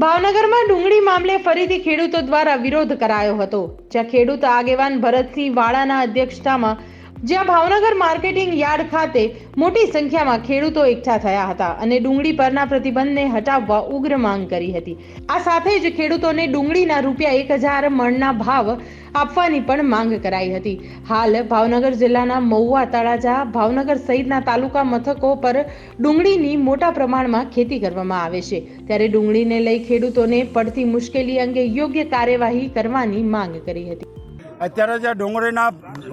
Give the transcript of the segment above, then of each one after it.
ભાવનગરમાં ડુંગળી મામલે ફરીથી ખેડૂતો દ્વારા વિરોધ કરાયો હતો. જ્યાં ખેડૂત આગેવાન ભરતસિંહ વાળાના અધ્યક્ષતામાં જ્યાં ભાવનગર માર્કેટિંગ યાર્ડ ખાતે મોટી સંખ્યામાં ખેડૂતો એકઠા થયા હતા અને ડુંગળી પરના પ્રતિબંધને હટાવવા ઉગ્ર માંગ કરી હતી. આ સાથે જ ખેડૂતોને ડુંગળીના રૂપિયા એક હજાર મણના ભાવ આપવાની પણ માંગ કરાઈ હતી. હાલ ભાવનગર જિલ્લાના મહુવા તળાજા, ભાવનગર સહિતના તાલુકા મથકો પર ડુંગળીની મોટા પ્રમાણમાં ખેતી કરવામાં આવે છે. ત્યારે ડુંગળીને લઈ ખેડૂતોને પડતી મુશ્કેલી અંગે યોગ્ય કાર્યવાહી કરવાની માંગ કરી હતી. અત્યારે જે ડુંગળીના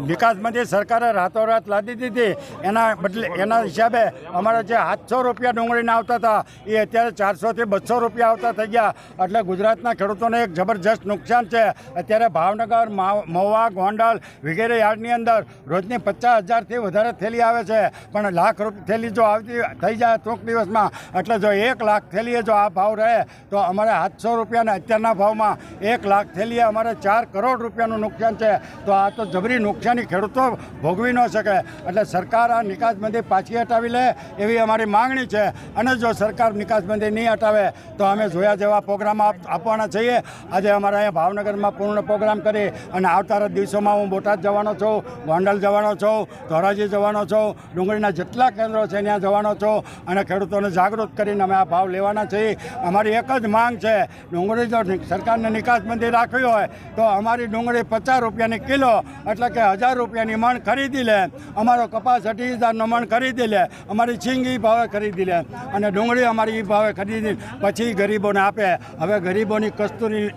વિકાસમાંથી સરકારે રાતોરાત લાદી દીધી, એના બદલે એના હિસાબે અમારે જે સાતસો રૂપિયા ડુંગળીના આવતા હતા, એ અત્યારે ચારસોથી બસો રૂપિયા આવતા થઈ ગયા. એટલે ગુજરાતના ખેડૂતોને એક જબરજસ્ત નુકસાન છે. અત્યારે ભાવનગર મહુવા, ગોંડલ વગેરે યાર્ડની અંદર રોજની પચાસ હજારથી વધારે થેલી આવે છે. પણ લાખ રૂપિયા થેલી જો આવતી થઈ જાય ટૂંક દિવસમાં, એટલે જો એક લાખ થેલીએ જો આ ભાવ રહે, તો અમારે સાતસો રૂપિયાના અત્યારના ભાવમાં એક લાખ થેલીએ અમારે ચાર કરોડ રૂપિયાનું નુકસાન છે, તો આ તો જબરી નુકસાની ખેડૂતો ભોગવી ન શકે. એટલે સરકાર આ નિકાસબંધી પાછી હટાવી લે એવી અમારી માંગણી છે. અને જો સરકાર નિકાસબંધી નહીં હટાવે, તો અમે જોયા જેવા પ્રોગ્રામ આપ- આપવાના છીએ. આજે અમારે અહીંયા ભાવનગરમાં પૂર્ણ પ્રોગ્રામ કરી અને આવતા દિવસોમાં હું બોટાદ જવાનો છું, ગોંડલ જવાનો છું, ધોરાજી જવાનો છું, ડુંગળીના જેટલા કેન્દ્રો છે ત્યાં જવાનો છું અને ખેડૂતોને જાગૃત કરીને અમે આ ભાવ લેવાના છીએ. અમારી એક જ માંગ છે, ડુંગળી જો સરકારને નિકાસબંધી રાખવી હોય, તો અમારી ડુંગળી પચાસ રૂપિયાની કિલો એટલે કે હજાર રૂપિયાની મણ ખરીદી લે. અમારો કપાસ અઢી હજારનો મણ ખરીદી લે. અમારી છીંગ ભાવે ખરીદી લે. અને ડુંગળી અમારી ભાવે ખરીદી પછી ગરીબોને આપે. હવે ગરીબોની કસ્તુરી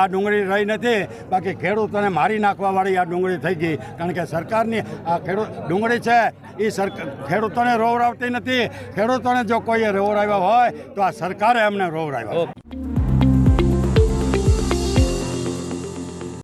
આ ડુંગળી રહી નથી. બાકી ખેડૂતોને મારી નાખવાવાળી આ ડુંગળી થઈ ગઈ. કારણ કે સરકારની આ ખેડૂત ડુંગળી છે એ સરકાર ખેડૂતોને રોવરાવતી નથી. ખેડૂતોને જો કોઈએ રોવરાવ્યા હોય, તો આ સરકારે અમને રોવરાવ્યા